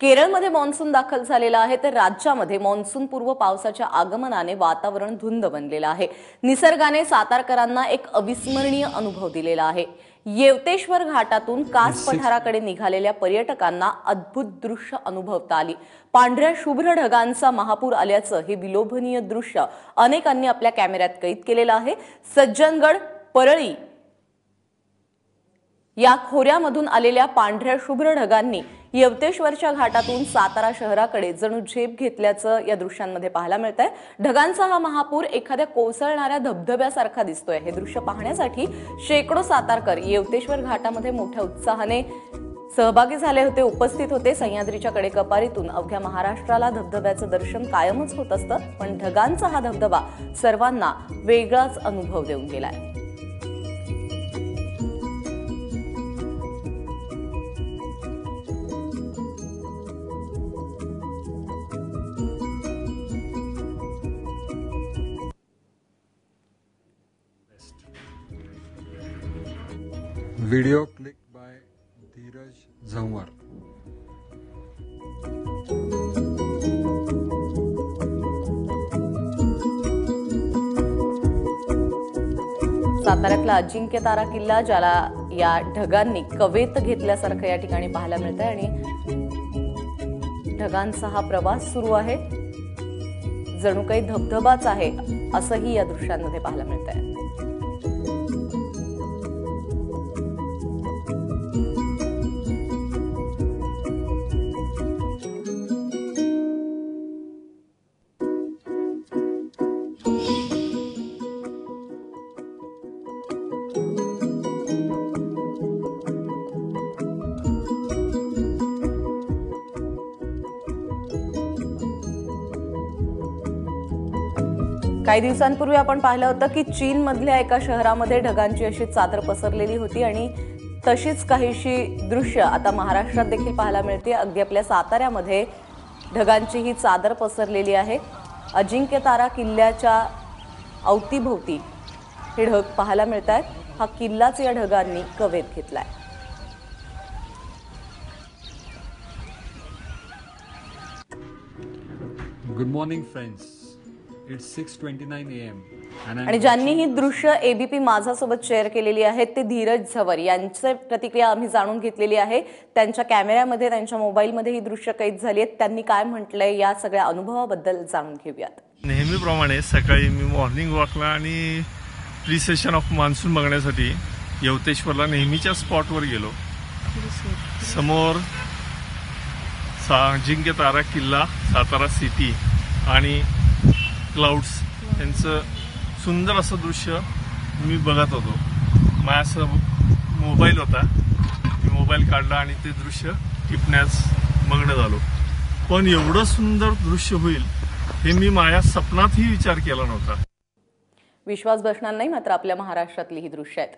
केरळमध्ये मान्सून दाखल झालेला आहे तर राज्यामध्ये मान्सून पूर्व पावसाच्या आगमनाने वातावरण धुंद बनलेलं आहे. निसर्गाने सातारकरांना एक अविस्मरणीय अनुभव दिलेला आहे. येवतेश्वर घाटातून कास पठाराकडे निघालेल्या पर्यटकांना अद्भुत दृश्य अनुभवता आली. पांढऱ्या शुभ्र ढगांचा महापूर आल्याचं हे विलोभनीय दृश्य अनेकांनी आपल्या कॅमेऱ्यात कैद केलेलं आहे. सज्जनगड परळी या खोऱ्यामधून आलेल्या पांढऱ्या शुभ्र ढगांनी यवतेश्वरच्या घाटातून सातारा शहराकडे जणू झेप घेतल्याचं या दृश्यांमध्ये पाहायला मिळत आहे ढगांचा हा महापूर एखाद्या कोसळणाऱ्या धबधब्यासारखा दिसतोय. हे दृश्य पाहण्यासाठी शेकडो सातारकर येवतेश्वर घाटामध्ये मोठ्या उत्साहाने सहभागी झाले होते उपस्थित होते. सह्याद्रीच्या कडेकपारीतून अवघ्या महाराष्ट्राला धबधब्याचं दर्शन कायमच होत असतं पण ढगांचा हा धबधबा सर्वांना वेगळाच अनुभव देऊन गेलाय. Video click by Dhiraj Zanwar. साताऱ्यातला Ajinkya Tara किल्ला ज्याला या ढगांनी कवेत घेतल्यासारखं या ठिकाणी पाहायला मिळतंय आणि ढगांचा हा प्रवास सुरू आहे. जणू काही धबधबाच आहे असंही या दृश्यांमध्ये पाहायला मिळत आहे काही दिवसांपूर्वी आपण पाहिलं होतं की चीनमधल्या एका शहरामध्ये ढगांची अशी चादर पसरलेली होती आणि तशीच काहीशी दृश्य आता महाराष्ट्रात देखील पाहायला मिळते. अगदी आपल्या साताऱ्यामध्ये ढगांची ही चादर पसरलेली आहे. अजिंक्य तारा किल्ल्याच्या अवतीभोवती हे ढग पाहायला मिळत आहेत हा किल्लाच या ढगांनी कवेत घेतलाय. Good morning friends it's six twenty nine A M आणि ज्यांनी ही दृश्य एबीपी माझ्यासोबत शेअर केलेली आहेत ते धीरज झवर. यांची प्रतिक्रिया आम्ही जाणून घेतलेली आहे. त्यांच्या कॅमेऱ्यामध्ये त्यांच्या मोबाईलमध्ये ही दृश्य कैद झाली आहेत. त्यांनी काय म्हटलंय या सगळ्या अनुभवाबद्दल जाणून घेऊयात. नेहमीप्रमाणे सकाळी मी मॉर्निंग वॉकला आणि प्री सेशन ऑफ मान्सून बघण्यासाठी यवतेश्वरला नेहमीच्या स्पॉटवर गेलो. समोर सा अजिंक्य तारा किल्ला सातारा सिटी आणि क्लाउड्स यांचं सुंदर असं दृश्य मी बघत होतो. माझ्या मोबाईल होता. मी मोबाईल काढला आणि ते दृश्य टिपण्यास मग्न झालो. पण एवढं सुंदर दृश्य होईल हे मी माझ्या सपनातही विचार केला नव्हता. विश्वास बसणार नाही मात्र आपल्या महाराष्ट्रातली ही दृश्य आहेत.